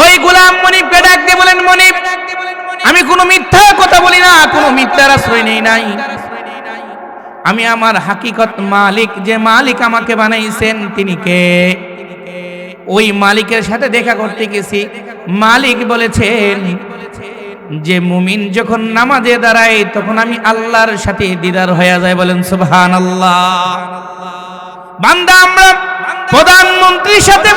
ওই গোলাম মনিবকে ডাক দিয়ে বলেন মনিব, আমি কোনো মিথ্যা কথা বলি না, কোনো মিথ্যার আশ্রয় নেই নাই। আমি আমার হাকিকত মালিক, যে মালিক আমাকে বানাইছেন তিনি কে? ওই মালিকের সাথে দেখা করতে গেছি, মালিক বলেছেন যে মুমিন যখন নামাজে দাঁড়ায়, তখন আমি আল্লাহর সাথে দিদার হয়ে যায় বলেন সুবহান আল্লাহ বান্দা আমরা প্রধানমন্ত্রীর সাথে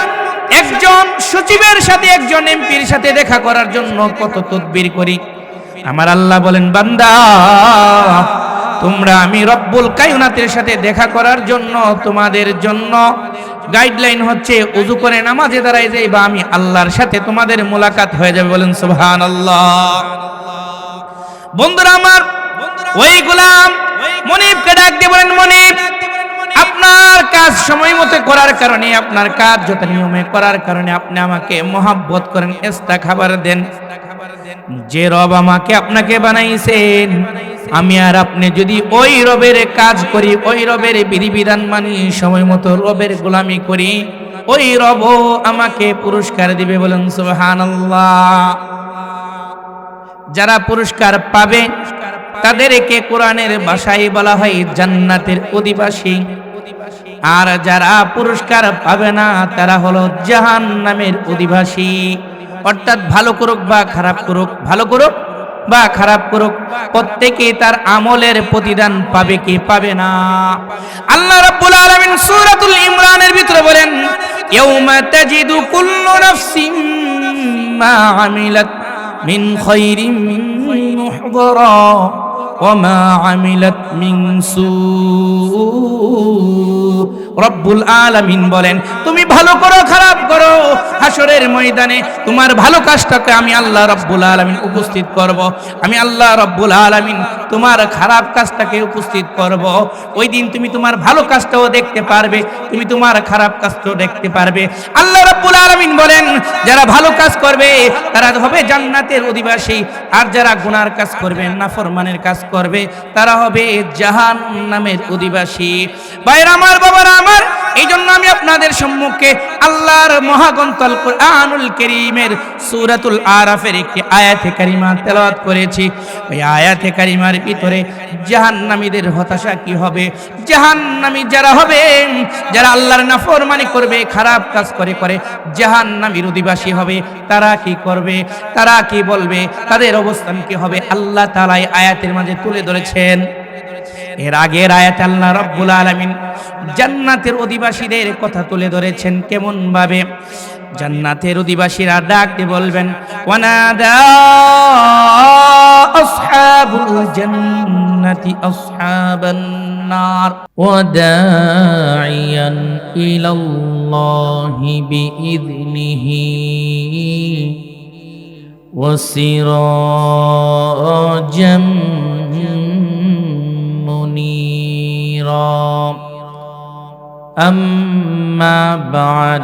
একজন সচিবের সাথে, একজন এমপির সাথে দেখা করার জন্য কত তদবির করি। আমার আল্লাহ বলেন, বান্দা, তোমরা আমি রব্বুল কায়ুনাতের সাথে দেখা করার জন্য তোমাদের জন্য গাইডলাইন হচ্ছে, উজু করে নামাজে দাঁড়ায় যাই বা আমি আল্লাহর সাথে তোমাদের মোলাকাত হয়ে যাবে বলেন সুবহান আল্লাহ বন্ধুরা আমার, ওই গোলাম মনিবকে ডাক দিয়ে বলেন, মনিব আপনার কাজ সময় মতো করার কারণে, আপনার কাজ যত নিয়মে করার কারণে আপনি আমাকে মহাব্বত করেন, এস্তা খাবার দেন। যে রব আমাকে আপনাকে বানাইছেন, আমি আর আপনি যদি ওই রবের কাজ করি, ওই রবের বিধিবিধান মানি, সময় মতো রবের গোলামি করি, ওই রব আমাকে পুরস্কার দিবে বলেন, সুবহানাল্লাহ। যারা পুরস্কার পাবে, তাদেরকে কোরআনের ভাষায় বলা হয় জান্নাতের অধিবাসী। আর যারা পুরস্কার পাবে না, তারা হলো জাহান নামের অধিবাসী। অর্থাৎ ভালো করুক বা খারাপ করুক, ভালো করুক বা খারাপ করুক, প্রত্যেকে তার আমলের প্রতিদান পাবে কি পাবে না। আল্লাহ রাব্বুল আলামিন সূরাতুল ইমরানের ভিতরে বলেন, ইয়াউমা তাজিদু কুল্লু নাফসিন মা আমিলাত মিন খাইরিন মুহদরা وما عملت من سوء রব্বুল আলামিন বলেন তুমি ভালো করো খারাপ করো হাসরের ময়দানে তোমার ভালো কাজটাকে আমি আল্লাহ রব্বুল আলামিন উপস্থিত করব আমি আল্লাহ রব্বুল আলামিন তোমার খারাপ কাজটাকে উপস্থিত করব ওই দিন তুমি তোমার ভালো কাজটাও দেখতে পারবে তুমি তোমার খারাপ কাজটাও দেখতে পারবে আল্লাহ রব্বুল আলামিন বলেন যারা ভালো কাজ করবে তারা হবে জান্নাতের অধিবাসী আর যারা গুনার কাজ করবে নাফরমানের কাজ করবে, তারা হবে জাহান নামের অধিবাসী। বাইর আমার, বাবার আমার এই জন্য আমি আপনাদের সম্মুখে আল্লাহর মহাগন্তল কোরআনুল করিমের সূরাতুল আরাফের একটি আয়াতে কারিমা তেলাওয়াত করেছি। ওই আয়াতে কারিমার ভিতরে জাহান্নামীদের হতাশা কি হবে? জাহান্নামী যারা হবে, যারা আল্লাহর নাফরমানি করবে, খারাপ কাজ করে করে জাহান্নামীর অধিবাসী হবে, তারা কি করবে? তারা কি বলবে? তাদের অবস্থান কি হবে? আল্লাহ তাআলা এই আয়াতের মাঝে তুলে ধরেছেন। এর আগের আয়াত আল্লাহ রাব্বুল আলামিন জান্নাতের অধিবাসীদের কথা তুলে ধরেছেন কেমন ভাবে জান্নাতের অধিবাসীরা ডাকতে বলবেন ওয়ানাদা أصحاب الجنة أصحاب النار وداعيا إلى الله بإذنه وسراجا منيرا. أما بعد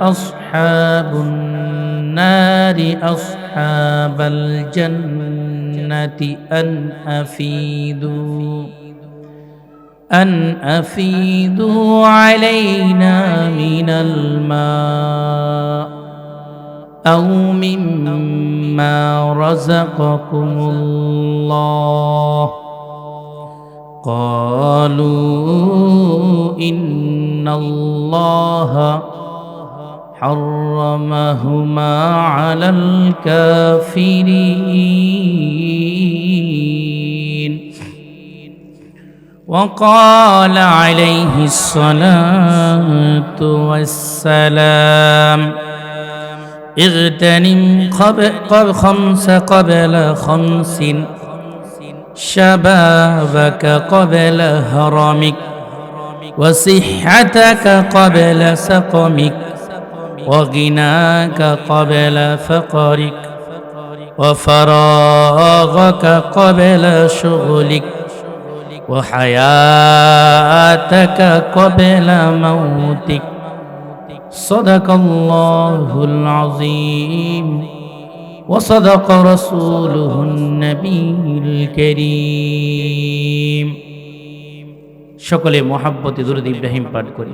أصحاب النار أصحاب الجنة أن أفيدوا أن أفيدوا علينا من الماء أو مما رزقكم الله. قالوا إن الله حرمهما على الكافرين. وقال عليه الصلاة والسلام اغتنم قبل خمس قبل خمس شبابك قبل هرمك وصحتك قبل سقمك. وغناك قبل فقرك وفراغك قبل شغلك وحياتك قبل موتك صدق الله العظيم وصدق رسوله النبي الكريم সকলে মোহাব্বতে দুরুদ ইব্রাহিম পাঠ করি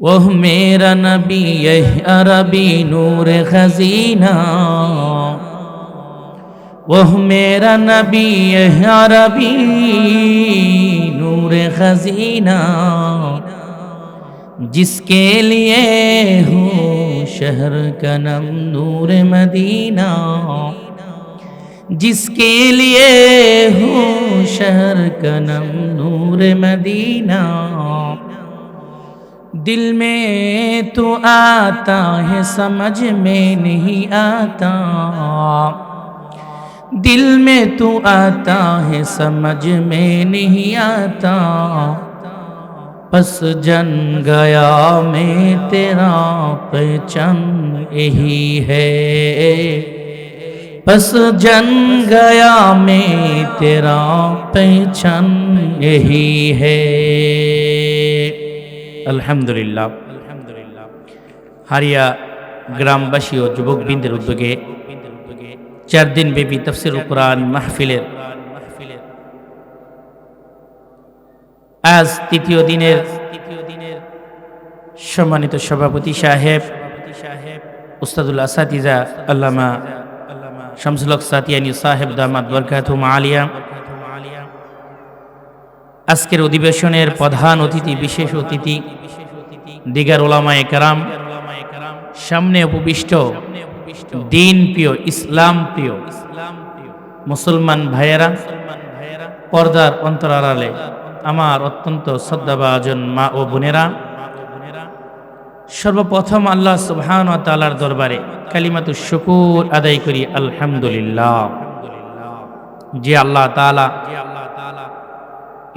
وہ میرا نبی یہ عربی نور خزینہ۔ وہ میرا نبی یہ عربی نور خزینہ۔ جس کے لیے ہوں شہر کا نم نور مدینہ۔ جس کے لیے ہوں شہر کا نم نور مدینہ۔ दिल में तो आता है, समझ में नहीं आता। दिल में तो आता है, समझ में नहीं आता। बस जन गया मैं, तेरा पहचान यही है। बस जन गया मैं, तेरा पहचान यही है। আলহামদুলিল্লাহ। হারিয়া গ্রামবাসী ও যুবকবৃন্দের উদ্যোগে চার দিন ব্যাপী তফসির কোরআন মাহফিলের আজ তৃতীয় দিনের সম্মানিত সভাপতি সাহেব উস্তাদুল আসাতিজা আল্লামা শামসুল হক সাতিয়ানি সাহেব দামাদ বরকাতুম আলিয়া আজকের অধিবেশনের প্রধান অতিথি, বিশেষ অতিথি, দিগার ওলামায়ে কারাম, সামনে উপবিষ্ট, দিন প্রিয়, ইসলাম প্রিয় ইসলাম প্রিয় মুসলমান ভাইয়েরা, পর্দার অন্তরালে আমার অত্যন্ত শ্রদ্ধাভাজন মা ও বোনেরা, সর্বপ্রথম আল্লাহ সুবহান তালার দরবারে কালিমাতু শুকুর আদায় করি, আলহামদুলিল্লাহ। যে আল্লাহ তালা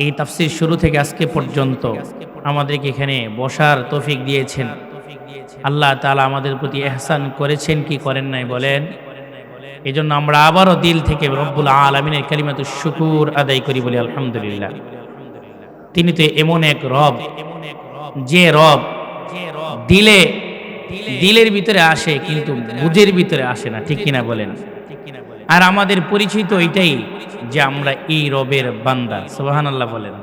এই তাফসির শুরু থেকে আজকে পর্যন্ত আমাদেরকে এখানে বসার তৌফিক দিয়েছেন। আল্লাহ তালা আমাদের প্রতি এহসান করেছেন, কি করেন নাই বলেন? এই জন্য আমরা আবারও দিল থেকে রব্বুল আলমিনের কালিমাতু শুকুর আদায় করি বলি, আলহামদুলিল্লাহ। তিনি তো এমন এক রব, যে রব দিলে দিলের ভিতরে আসে কিন্তু বুঝের ভিতরে আসে না, ঠিক কিনা বলেন? আর আমাদের পরিচিত এটাই যে আমরা এই রবের বান্দা। সোহান আল্লাহ বলেন।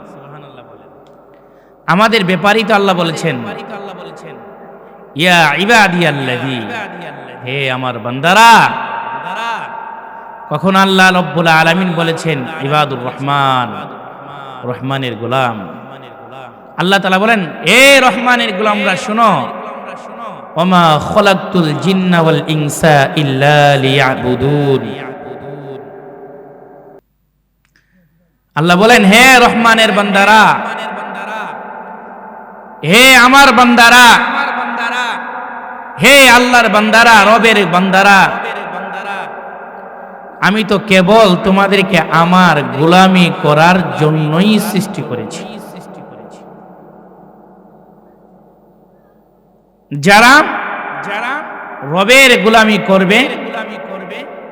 আমাদের ব্যাপারই তো আল্লাহ বলেছেন। ইয়া ইবাদি হে আমার বান্দারা। কখন আল্লাহ রব্বুল আলামিন বলেছেন, ইবাদুর রহমান, রহমানের গোলাম। আল্লাহ তালা বলেন, এ রহমানের গোলামরা শুনো। ওমা খলাকতুল জিন্না ওয়াল ইনসা ইল্লা লিয়াবুদুন। আল্লাহ বলেন, হে রহমানের বান্দারা, হে আমার বান্দারা, হে আল্লাহর বান্দারা, রবের বান্দারা, আমি তো কেবল তোমাদেরকে আমার গোলামি করার জন্যই সৃষ্টি করেছি। যারা যারা রবের গোলামি করবে,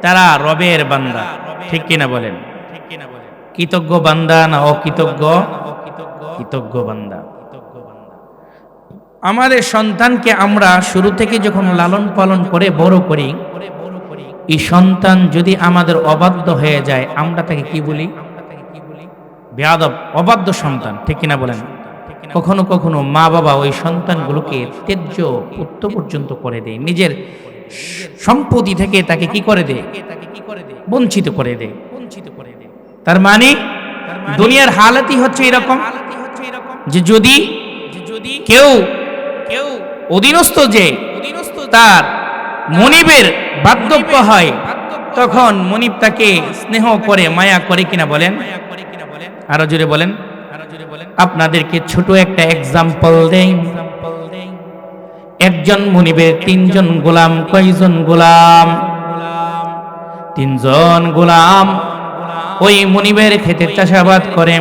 তারা রবের বান্দা। ঠিক কিনা বলেন? কৃতজ্ঞ বান্দা না অকৃতজ্ঞ? কৃতজ্ঞ বান্দা। আমাদের সন্তানকে আমরা শুরু থেকে যখন লালন পালন করে বড় করি, এই সন্তান যদি আমাদের অবাধ্য হয়ে যায়, আমরা তাকে কি বলি? বেয়াদব, অবাধ্য সন্তান, ঠিক কিনা বলেন? কখনো কখনো মা বাবা ওই সন্তানগুলোকে তেজ্য পুত্র পর্যন্ত করে দেয়, নিজের সম্পত্তি থেকে তাকে কি করে দেয়? বঞ্চিত করে দেয়। বঞ্চিত করে তার মানে দুনিয়ার হালতই হচ্ছে এরকম যে যদি কেউ কেউ অধীনস্থ যে তার মনিবের বার্ধক্য হয়, তখন মনিব তাকে স্নেহ করে, মায়া করে কিনা বলেন? আরও জোরে বলেন। আপনাদেরকে ছোট একটা এক্সাম্পল দেই। একজন মনিবের তিনজন গোলাম, কয়জন গোলাম? তিনজন গোলাম। ওই মনিবের খেতে চাষাবাদ করে।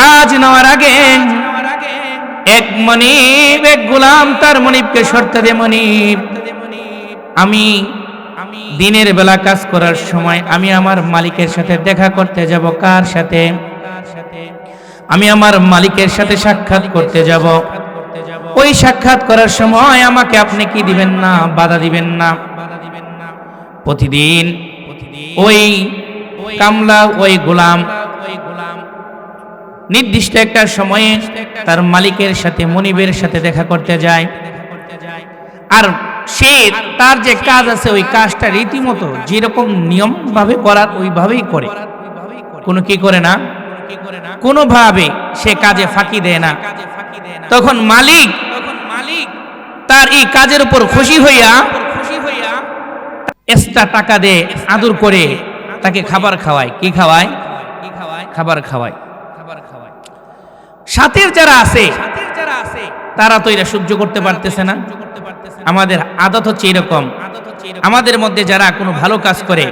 কাজ নেওয়ার আগে এক মনিব, এক গোলাম তার মনিবকে শর্ত দে মনিব, আমি দিনের বেলা কাজ করার সময় আমি আমার মালিকের সাথে দেখা করতে যাব। কার সাথে? আমি আমার মালিকের সাথে সাক্ষাৎ করতে যাব। ওই সাক্ষাৎ করার সময় আমাকে আপনি কি দিবেন না, বাধা দিবেন না? প্রতিদিন ওই কামলা ওই গোলাম। নির্দিষ্ট একটা সময়ে তার মালিকের সাথে মনিবের সাথে দেখা করতে যায়। আর সে তার যে কাজ আছে ওই কাজটা রীতিমতো যেরকম নিয়ম ভাবে করার ওইভাবেই করে। কোনো কি করে না? কোনোভাবে সে কাজে ফাঁকি দেয় না। তখন মালিক মালিক তার এই কাজের উপর খুশি হইয়া খুশি হইয়া এক্সট্রা টাকা দে আদর করে তাকে খাবার খাওয়ায়। কি খাওয়ায়? খাবার খাওয়ায়। খাবার খাওয়ায় সাথের যারা আছে, তারা তো এরা সহ্য করতে পারতেছে না। আমাদের আদত হচ্ছে এরকম। আমাদের মধ্যে যারা কোনো ভালো কাজ করে,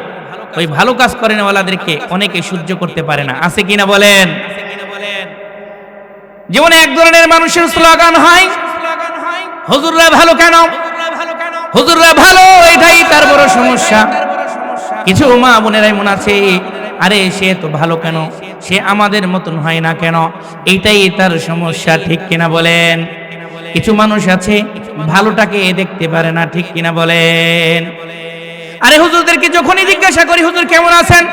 ওই ভালো কাজ করে নেওয়ালাদেরকে অনেকে সহ্য করতে পারে না। আছে কিনা বলেন? যেমন এক ধরনের মানুষের স্লোগান হয় হুজুররা ভালো কেন? হুজুররা ভালো, এটাই তার বড় সমস্যা। কিছু মা বোনেরা এমন আছে, আরে সে তো ভালো কেন? সে আমাদের মতন হয় না কেন? এইটাই তার সমস্যা, ঠিক কিনা বলেন? কিছু মানুষ আছে, ভালোটাকে দেখতে পারে না, ঠিক কিনা বলেন? আরে হুজুরদেরকে যখনই জিজ্ঞাসা করি, হুজুর কেমন আছেন?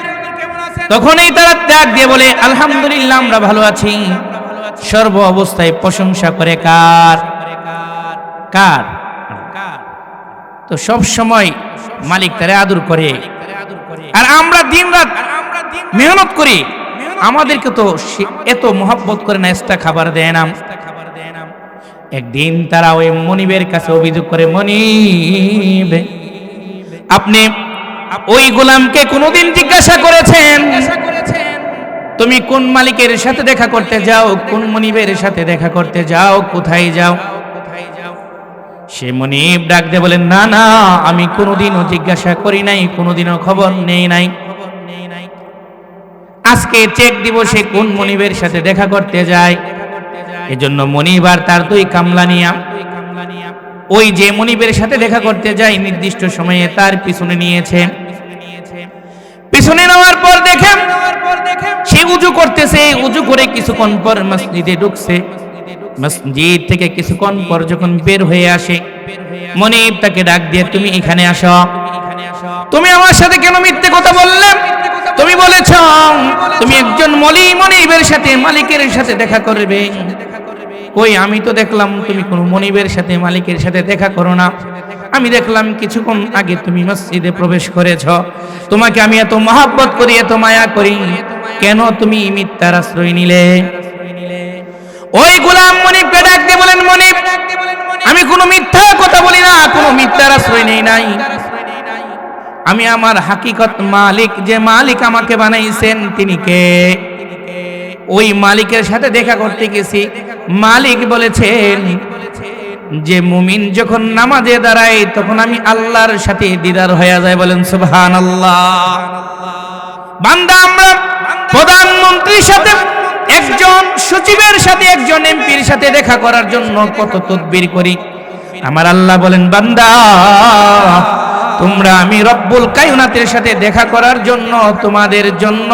তখনই তারা ত্যাগ দিয়ে বলে, আলহামদুলিল্লাহ, আমরা ভালো আছি। সর্ব অবস্থায় প্রশংসা করে কার? কার? তো সব সময় মালিক তারে আদর করে। আর আমরা দিন রাত মেহনত করি। আমাদেরকে তো এত মোহাব্বত করে না এক্সট্রা খাবার দেয় না। একদিন তারা ওই মনিবের কাছে অভিযোগ করে, মনিব, আপনি ওই গোলামকে কোনোদিন জিজ্ঞাসা করেছেন? তুমি কোন মালিকের সাথে দেখা করতে যাও? কোন মনিবের সাথে দেখা করতে যাও? কোথায় যাও? সে মনিব ডাক দিয়ে বলেন, না না, আমি কোনোদিনও জিজ্ঞাসা করি নাই, কোনোদিনও খবর নেই নাই। আজকে চেক দিব সে কোন মনিবের সাথে দেখা করতে যায়? এজন্য মনিব আর তার দুই কামলা নিয়া ওই যে মনিবের সাথে দেখা করতে যায়, নির্দিষ্ট সময়ে তার পিছনে নিয়েছে। পিছনে নেওয়ার পর দেখে সে উজু করতেছে, উজু করে কিছুক্ষণ পর মসজিদে ঢুকছে। মসজিদ থেকে কিছুক্ষণ পর যখন বের হয়ে আসে, মনিব তাকে ডাক দিয়ে, তুমি এখানে তুমি আমার সাথে কেন মিথ্যে কথা বললে? তুমি বলেছ, তুমি একজন মলি, মনিবের সাথে মালিকের সাথে দেখা করবে। কই, আমি তো দেখলাম তুমি কোন মনিবের সাথে, মালিকের সাথে দেখা করো না। আমি দেখলাম কিছুক্ষণ আগে তুমি মসজিদে প্রবেশ করেছ। তোমাকে আমি এত মহাব্বত করি, এত মায়া করি। কেন তুমি মিথ্যার আশ্রয় নিলে? ওই গোলাম মনিবকে ডাক দিয়ে বলেন, মনিব, আমি কোনো মিথ্যা কথা বলি না, কোনো মিথ্যার আশ্রয় নেই নাই। আমি আমার হাকিকত মালিক, যে মালিক আমাকে বানাইছেন, তিনি কে? ওই মালিকের সাথে দেখা করতে গেছি। মালিক বলেছেন যে মুমিন যখন নামাজে দাঁড়ায়, তখন আমি আল্লাহর সাথে দিদার হয়ে যায় বলেন সুবহান আল্লাহ বান্দা আমরা প্রধানমন্ত্রীর সাথে একজন সচিবের সাথে, একজন এমপির সাথে দেখা করার জন্য কত তদবির করি। আমার আল্লাহ বলেন, বান্দা, তোমরা আমি রব্বুল কায়ুনাতের সাথে দেখা করার জন্য, তোমাদের জন্য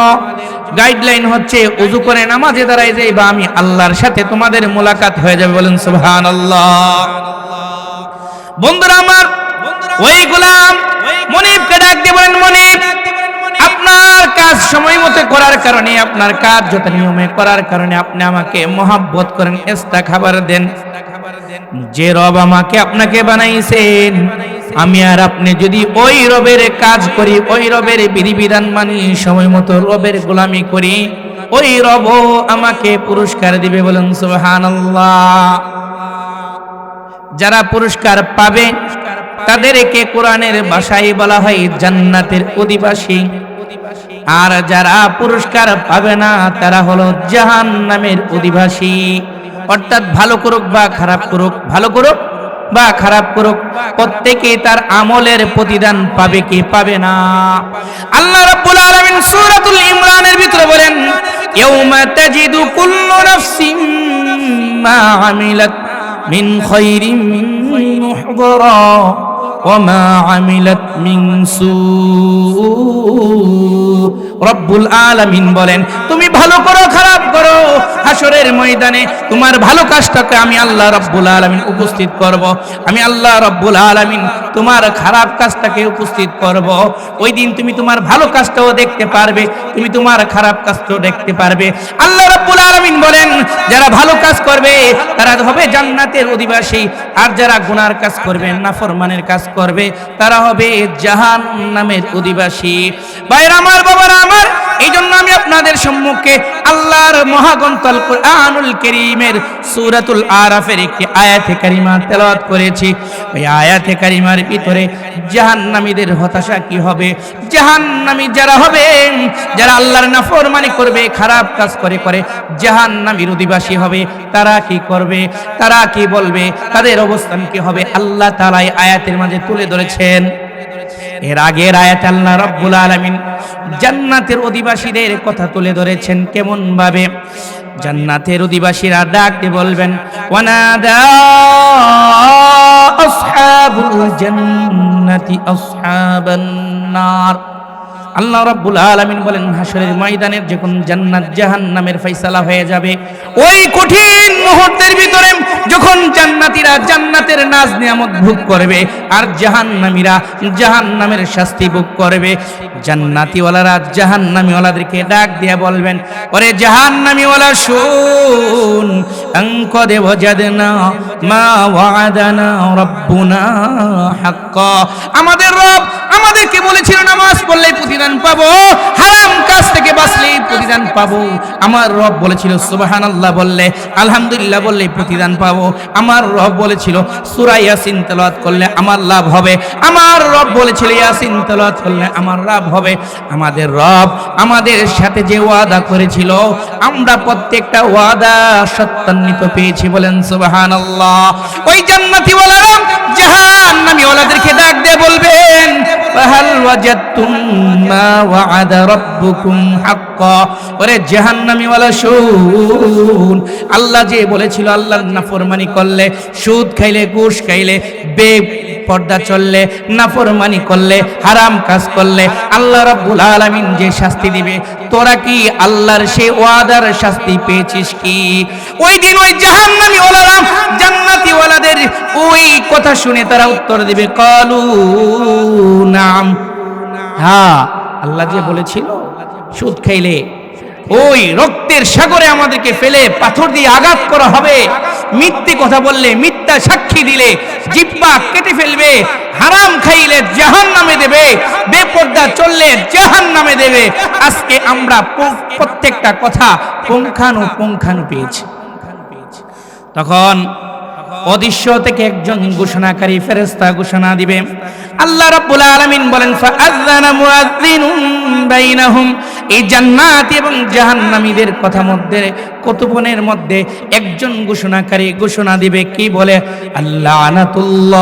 গাইডলাইন হচ্ছে, উজু করে নামাজে দাঁড়ায় যাই বা আমি আল্লাহর সাথে তোমাদের মোলাকাত হয়ে যাবে বলেন সুবহান আল্লাহ বন্ধুরা আমার, ওই গোলাম ডাক দিয়ে বলেন, মনিব আপনার কাজ সময় মতো করার কারণে, আপনার কাজ যত নিয়মে করার কারণে আপনি আমাকে মহাব্বত করেন, এস্তা খাবার দেন। যে রব আমাকে আপনাকে বানাইছেন, আমি আর আপনি যদি ওই রবের কাজ করি, ওই রবের বিধিবিধান মানি, সময় মতো রবের গোলামি করি, ওই রব আমাকে পুরস্কার দিবে বলেন সুবহানাল্লাহ। যারা পুরস্কার পাবে, তাদেরকে কোরআনের ভাষায় বলা হয় জান্নাতের অধিবাসী। আর যারা পুরস্কার পাবে না, তারা হলো জাহান নামের অধিবাসী। অর্থাৎ ভালো করুক বা খারাপ করুক, ভালো করুক বা খারাপ করুক প্রত্যেকেই তার আমলের প্রতিদান পাবে কি পাবে না। আল্লাহ রাব্বুল আলামিন সূরাতুল ইমরানের ভিতরে বলেন, ইয়াউমা তাজিদু কুল্লু নাফসিন মা আমিলাত মিন খাইরিন মুহদরা وما عملت من سوء রব্বুল আলামিন বলেন তুমি ভালো করো খারাপ করো হাসরের ময়দানে তোমার ভালো কাজটাকে আমি আল্লাহ রব্বুল আলামিন উপস্থিত করব আমি আল্লাহ রব্বুল আলামিন তোমার খারাপ কাজটাকে উপস্থিত করব ওই দিন তুমি তোমার ভালো কাজটাও দেখতে পারবে তুমি তোমার খারাপ কাজটাও দেখতে পারবে আল্লাহ রব্বুল আলামিন বলেন যারা ভালো কাজ করবে তারা হবে জান্নাতের অধিবাসী আর যারা গুনার কাজ করবে নাফরমানের কাজ করবে তারা হবে জাহান নামের অধিবাসী। বাইর আমার বাবারা আমার এই জন্য আমি আপনাদের সম্মুখে আল্লাহর মহাগন্তল কোরআনুল করিমের সূরাতুল আরাফের একটি আয়াতে কারিমা তেলাওয়াত করেছি। ওই আয়াতে কারিমার ভিতরে জাহান্নামীদের হতাশা কি হবে? জাহান্নামী যারা হবে, যারা আল্লাহর নাফরমানি করবে, খারাপ কাজ করে করে জাহান্নামীর অধিবাসী হবে, তারা কি করবে? তারা কি বলবে? তাদের অবস্থান কি হবে? আল্লাহ তাআলা এই আয়াতের মাঝে তুলে ধরেছেন। এর আগের আয়াত আল্লাহ রাব্বুল আলামিন জান্নাতের অধিবাসীদের কথা তুলে ধরেছেন কেমন ভাবে? জান্নাতের অধিবাসীরা ডাকতে বলবেন, ওয়ানাদা আসহাবুল জান্নাতি আসহাবান নার। আল্লাহ রাব্বুল আলামিন বলেন হাসরের ময়দানের যখন জান্নাত জাহান্নামের ফয়সালা হয়ে যাবে, ওই কঠিন মুহূর্তের ভিতরে যখন জান্নাতীরা জান্নাতের নাজ নিয়ামত ভোগ করবে আর জাহান্নামীরা জাহান্নামের শাস্তি ভোগ করবে, জান্নাতীওয়ালারা জাহান্নামীওয়ালাদেরকে ডাক দিয়ে বলবেন, ওরে জাহান্নামীওয়ালা, শুন অঙ্ক দেব জাদনা মা ওয়াদানা রব্বুনা হাক্কা। আমাদের রব আমাদেরকে বলেছিল নামাজ পড়লে প্রতিদান পাবো, হারাম কাজ থেকে বাঁচলেই প্রতিদান পাবো। আমার রব বলেছিল সুবাহান আল্লাহ বললে, আলহামদুলিল্লাহ বললে প্রতিদান পাবো। আমার রব বলেছিল, সূরা ইয়াসিন তেলাওয়াত করলে আমার লাভ হবে। আমার রব বলেছিল, ইয়াসিন তেলাওয়াত করলে আমার লাভ হবে। আমাদের রব আমাদের সাথে যে ওয়াদা করেছিল, আমরা প্রত্যেকটা ওয়াদা সত্যান্বিত পেয়েছি বলেন সুবহানাল্লাহ। ওই জান্নাতি ওয়ালারা জাহান্নামী ওয়ালাদেরকে ডাক দিয়ে বলবেন ফাহাল ওয়াজাদতুম মা ওয়াআদা রাব্বুকুম হাক্কা ওরে জাহান্নামী ওয়ালা শুন। আল্লাহ যে বলেছিল, আল্লাহর নাফরমানি করলে, সুদ খাইলে, ঘুষ খাইলে বে পর্দা চললে, নাফরমানি করলে, হারাম কাজ করলে, আল্লাহ রাব্বুল আলামিন যে শাস্তি দিবে, তোরা কি আল্লাহর সেই ওয়াদার শাস্তি পেয়েছিস কি? ওই দিন ওই জাহান্নামী ওয়ালারা জান্নাতি ওয়ালাদের ওই কথা শুনে তারা উত্তর দিবে, কালু নাম হ্যাঁ আল্লাহ যে বলেছিল, সুদ খাইলে ওই রক্তের সাগরে আমাদেরকে ফেলে পাথর দিয়ে আঘাত করা হবে। মিথ্যে কথা বললে, মিথ্যা সাক্ষী দিলে জিব্বা কেটে ফেলবে, হারাম খাইলে জাহান নামে দেবে, বেপর্দা চললে জাহান নামে দেবে। আজকে আমরা প্রত্যেকটা কথা পুঙ্খানু পুঙ্খানু পেয়েছি। তখন অদৃশ্য থেকে একজন ঘোষণাকারী ফেরেস্তা ঘোষণা দিবে। আল্লাহ রাব্বুল আলামিন বলেন, ফাআযানা মুআযযিনুন বাইনাহুম। এই জান্নাত এবং জাহান্নামীদের কথা মধ্যে, কতপনের মধ্যে একজন ঘোষণাকারী ঘোষণা দিবে, কি বলে? আল্লাহ আনাতুল্লাহ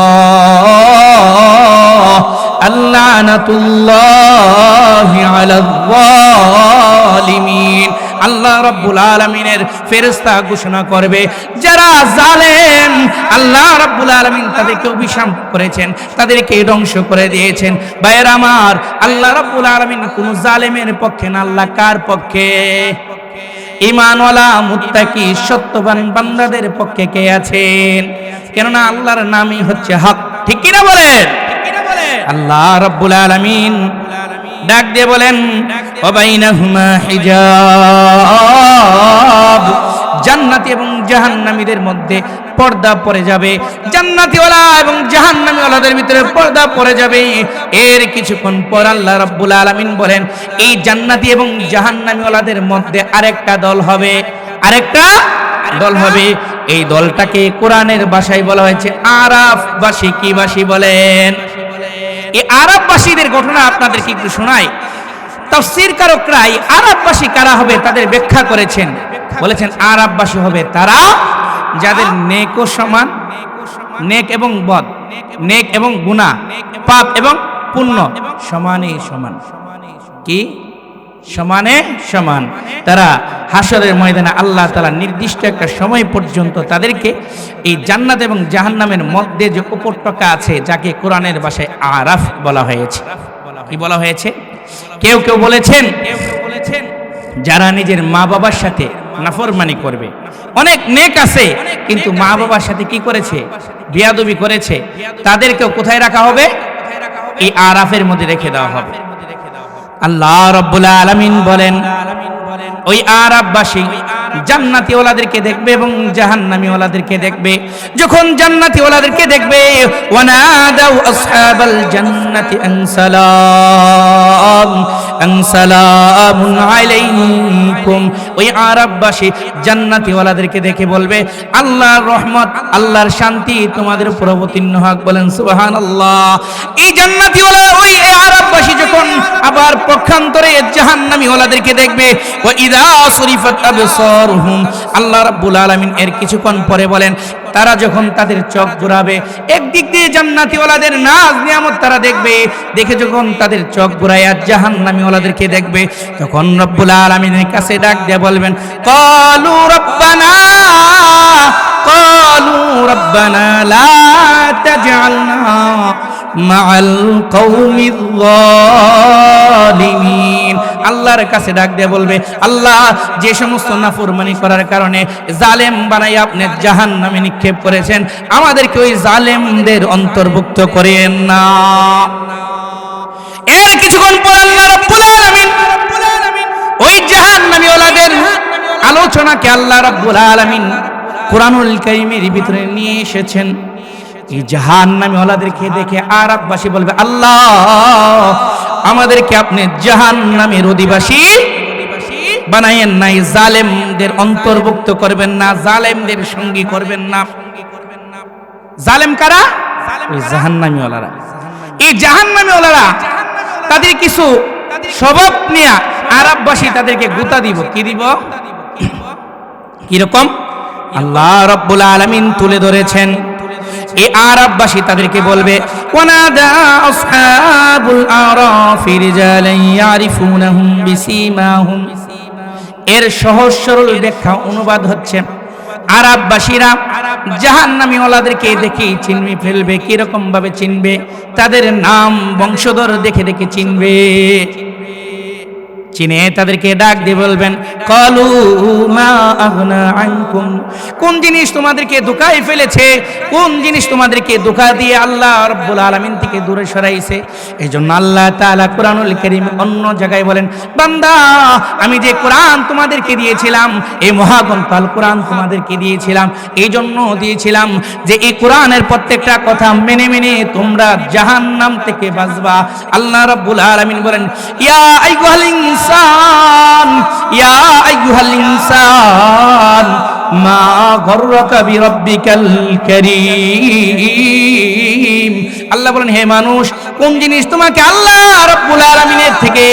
আল্লাহ আনাতুল্লাহ আলাল যালিমিন। আল্লাহ রাব্বুল আলামিনের ফেরেশতা ঘোষণা করবে যারা জালেম আল্লাহ রাব্বুল আলমিন তাদেরকে অভিশাপ করেছেন তাদেরকে ধ্বংস করে দিয়েছেন। বাইর আমার আল্লাহ রাব্বুল আলমিন কোন জালেমের পক্ষে না আল্লাহ কার পক্ষে? ইমানওয়ালা মুত্তাকি সত্যবান বান্দাদের পক্ষে কে আছেন? কেননা আল্লাহর নামই হচ্ছে হক ঠিক কিনা বলেন? আল্লাহ রব্বুল আলামিন ডাক দিয়ে বলেন ওবাইনাহুমা হিজাব। জান্নাতি এবং জাহান্নামীদের মধ্যে পর্দা পড়ে যাবে। জান্নাতিওয়ালা এবং জাহান্নামীওয়ালাদের ভিতরে পর্দা পড়ে যাবে। এর কিছুক্ষণ পর আল্লাহ রাব্বুল আলামিন বলেন, এই জান্নাতি এবং জাহান্নামীওয়ালাদের মধ্যে আরেকটা দল হবে। আরেকটা দল হবে। এই দলটাকে কোরআনের ভাষায় বলা হয়েছে, আরাফবাসী কি বাসী বলেন? এই আরববাসীদের ঘটনা আপনাদেরকে একটু শোনাই। তফসির কারকরাই আরববাসী কারা হবে তাদের ব্যাখ্যা করেছেন। বলেছেন, আরববাসী হবে তারা যাদের নেকও সমান, নেক এবং বদ, নেক এবং গুনাহ, পাপ এবং পুণ্য সমানে সমান। কি? সমানে সমান। তারা হাসরের ময়দানে আল্লাহ তালা নির্দিষ্ট একটা সময় পর্যন্ত তাদেরকে এই জান্নাত এবং জাহান্নামের মধ্যে যে উপত্যকা আছে, যাকে কোরআনের ভাষায় আরাফ বলা হয়েছে। কি বলা হয়েছে? কেউ কেউ বলেছেন যারা নিজের মা বাবার সাথে নাফরমানি করবে। অনেক নেক আছে কিন্তু মা বাবার সাথে কি করেছে? বিয়াদবি করেছে। তাদেরকেও কোথায় রাখা হবে? এই আরাফের মধ্যে রেখে দেওয়া হবে। আল্লাহ রব্বুল আলামিন বলেন ওই আরববাসী জান্নাতি ওলাদেরকে দেখবে এবং জাহান্নামি ওলাদেরকে দেখবে। যখন জান্নাতি ওলাদেরকে দেখবে, ওয়ানাদাউ আসহাবাল জান্নাতি আন সালাম আন ওই আরববাসী জান্নাতি ওলাদেরকে দেখে বলবে, আল্লাহর রহমত, আল্লাহর শান্তি তোমাদের উপর হোক। বলেন, সুবহানাল্লাহ। এই জান্নাতি ওই আরববাসী যখন আবার পক্ষান্তরে জাহান্নামী ওলাদেরকে দেখবে ও ইদা সরিফাত আল্লাহ রাব্বুল আলামিন এর কিছুক্ষণ পরে বলেন তারা যখন তাদের চোখ ঘুরাবে, একদিক দিয়ে জান্নাতিওয়ালাদের নাজ নিয়ামত তারা দেখবে, দেখে যখন তাদের চোখ ঘুরায় আর জাহান্নামিওয়ালাদেরকে দেখবে, তখন রব্বুল আলামিনের কাছে ডাক দিয়ে বলবেন, কলু রব্বানা কলু রব্বানা লা তাজআলনা। আল্লাহর কাছে ডাক দিয়ে বলবে, আল্লাহ, যে সমস্ত নাফরমানি করার কারণে জালেম বানাই আপনি জাহান নামে নিক্ষেপ করেছেন, আমাদেরকে ওই জালেমদের অন্তর্ভুক্ত করেন না। এর কিছুক্ষণ পর আল্লাহ রাব্বুল আলামিন, ওই জাহান্নামী ওলাদের আলোচনাকে আল্লাহ রাব্বুল আলামিন কোরআনুল কারীমের ভিতরে নিয়ে এসেছেন। এই জাহান্নামী ওলাদেরকে দেখে আরববাসী বলবে আল্লাহ আমাদেরকে আপনি জাহান্নামের অধিবাসী বানাইয়েন নাই জালেমদের অন্তর্ভুক্ত করবেন না জালেমদের সঙ্গী করবেন না। জালেম কারা? ওই জাহান্নামী ওলারা এই জাহান্নামী ওলারা তাদের কিছু স্বভাব নিয়ে আরববাসী তাদেরকে গুতা দিব। কি দিব? কীরকম আল্লাহ রব্বুল আলামিন তুলে ধরেছেন। এই আরববাসী তাদেরকে বলবে এর সহজ সরল ব্যাখ্যা অনুবাদ হচ্ছে, আরববাসীরা জাহান্নামী ওলাদেরকে দেখে চিনবে, ফেলবে কীরকম ভাবে চিনবে, তাদের নাম বংশধর দেখে দেখে চিনবে। চিনে তাদেরকে ডাক দিয়ে বলবেন, কলু আনকুম। কোন জিনিস তোমাদেরকে ধোকায় ফেলেছে? কোন জিনিস তোমাদেরকে ধোকা দিয়ে আল্লাহ রব্বুল আলামিন থেকে দূরে সরাইছে? এই জন্য আল্লাহ তাআলা কোরআনুল কারীম অন্য জায়গায় বলেন, বান্দা, আমি যে কোরআন তোমাদেরকে দিয়েছিলাম এই মহাগ্রন্থাল কোরআন তোমাদেরকে দিয়েছিলাম এই জন্য দিয়েছিলাম যে এই কোরআনের প্রত্যেকটা কথা মেনে মেনে তোমরা জাহান্নাম থেকে বাঁচবা। আল্লাহ রাব্বুল আলামিন বলেন, ইয়া আইয়ুহাল ইনসান ইয়া আইয়ুহাল ইনসান মা গররাকা বিরাব্বিকাল কারীম। আল্লাহ বলেন হে মানুষ কোন জিনিস তোমাকে আল্লাহ রাব্বুল আলামিনের থেকে,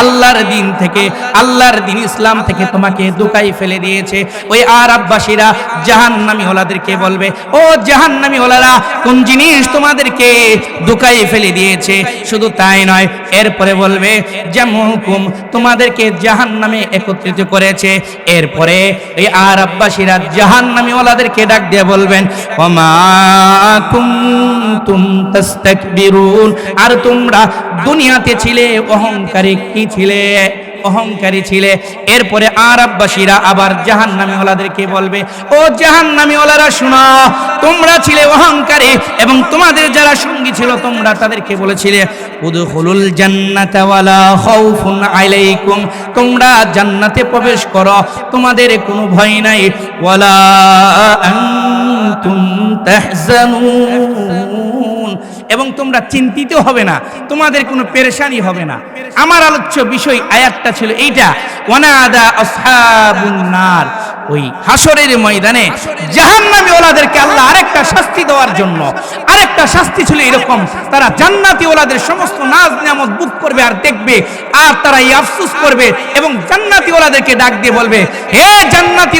আল্লাহর দিন থেকে, আল্লাহর দিন ইসলাম থেকে তোমাকে দুকাই ফেলে দিয়েছে। ওই আরববাসীরা জাহান্নামী ওলাদেরকে বলবে, ও জাহান্নামী ওলারা কোন জিনিস তোমাদেরকে দুকাই ফেলে দিয়েছে? শুধু তাই নয়, এরপরে বলবে যেমন হুকুম তোমাদেরকে জাহান্নামে একত্রিত করেছে। এরপরে এই আরববাসীরা জাহান্নামী ওলাদেরকে ডাক দিয়ে বলবেন ওমা কুনতুম তাস্তাকবিরুন। আর তোমরা দুনিয়াতে ছিলে, অহংকারী কি ছিলে? অহংকারী ছিলে। এরপরে আরববাসীরা আবার জাহান্নামী ওলাদেরকে বলবে, ও জাহান্নামী ওলারা শোনো, তোমরা ছিলে অহংকারী এবং তোমাদের যারা সঙ্গী ছিল, তোমরা তাদেরকে বলেছিলে, উদখুলুল জান্নাতা ওয়ালা খাউফুন আলাইকুম। তোমরা জান্নাতে প্রবেশ করো, তোমাদের কোনো ভয় নাই। ওয়ালা আনতুম তাহজানুন। এবং তোমরা চিন্তিত হবে না, তোমাদের কোনো পেরেশানি হবে না। আমার আলোচ্য বিষয় আয়াতটা ছিল এইটা, ওয়ানাদা আসহাবুন নার। ওই হাসরের ময়দানে জাহান্নামী ওলাদেরকে আল্লাহ আরেকটা শাস্তি দেওয়ার জন্য, আরেকটা শাস্তি ছিল এরকম। তারা জান্নাতি ওলাদের সমস্ত নাজ নিয়ামত বুক করবে আর দেখবে, আর তারা এই আফসুস করবে এবং জান্নাতি ওলাদেরকে ডাক দিয়ে বলবে, হে জান্নাতি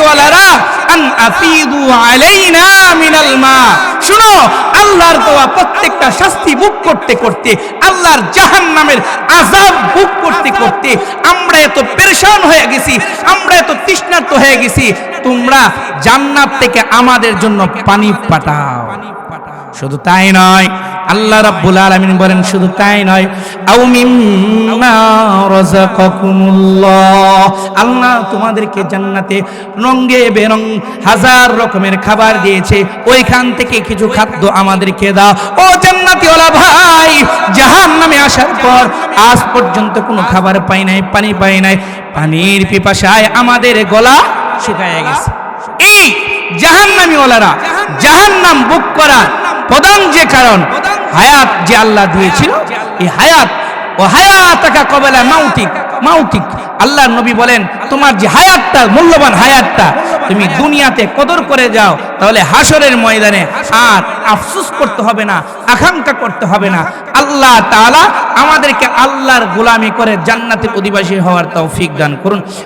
করতে আমরা এত পেরেশান হয়ে গেছি, আমরা এত তৃষ্ণার্ত হয়ে গেছি তোমরা জান্নাত থেকে আমাদের জন্য পানি পাঠাও। শুধু তাই নয়, আল্লাহ রাব্বুল আলামিন বলেন, শুধু তাই নয়, আও মিম্মা রাযাকাকুমুল্লাহ। আল্লাহ তোমাদেরকে জান্নাতে রঙ্গে বেরং হাজার রকমের খাবার দিয়েছে। ওইখান থেকে কিছু খাদ্য আমাদেরকে দাও। ও জান্নাতি ভাই, জাহান্নামে আসার পর আজ পর্যন্ত কোনো খাবার পাই নাই, পানি পাই নাই। পানির পিপাসায় আমাদের গলা শুকায় গেছে। এই জাহান্নামী ওলারা জাহান্নাম বুক করার প্রধান যে কারণ হায়াত যে আল্লাহ দিয়েছিল, এই হায়াত, ও হায়াতাকা কবেলা মাউতিক মাউতিক। আল্লাহ নবী বলেন, তোমার যে হায়াতটা, মূল্যবান হায়াতটা, তুমি দুনিয়াতে কদর করে যাও, তাহলে হাসরের ময়দানে আর আফসুস করতে হবে না, আকাঙ্ক্ষা করতে হবে না। আল্লাহ তাআলা আমাদেরকে আল্লাহর গোলামি করে জান্নাতের অধিবাসী হওয়ার তৌফিক দান করুন।